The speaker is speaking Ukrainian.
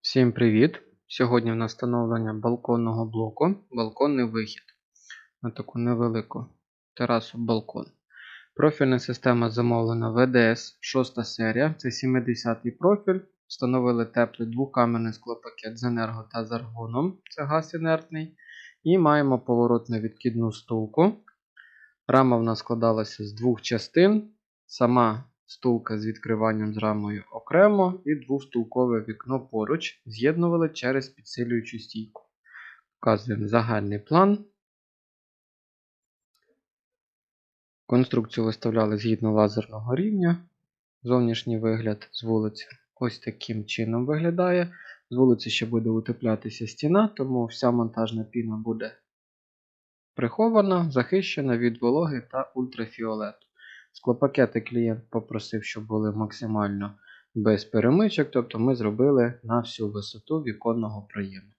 Всім привіт! Сьогодні в нас встановлення балконного блоку, балконний вихід на таку невелику терасу балкон. Профільна система замовлена VDS 6 серія, це 70-й профіль. Встановили теплий двокамерний склопакет з енерго та з аргоном, це газ інертний. І маємо поворотну відкидну стулку. Рама в нас складалася з двох частин. Сама стулка з відкриванням з рамою окремо і двостулкове вікно поруч з'єднували через підсилюючу стійку. Вказуємо загальний план. Конструкцію виставляли згідно лазерного рівня. Зовнішній вигляд з вулиці ось таким чином виглядає. З вулиці ще буде утеплятися стіна, тому вся монтажна піна буде прихована, захищена від вологи та ультрафіолету. Склопакети клієнт попросив, щоб були максимально без перемичок, тобто ми зробили на всю висоту віконного проєму.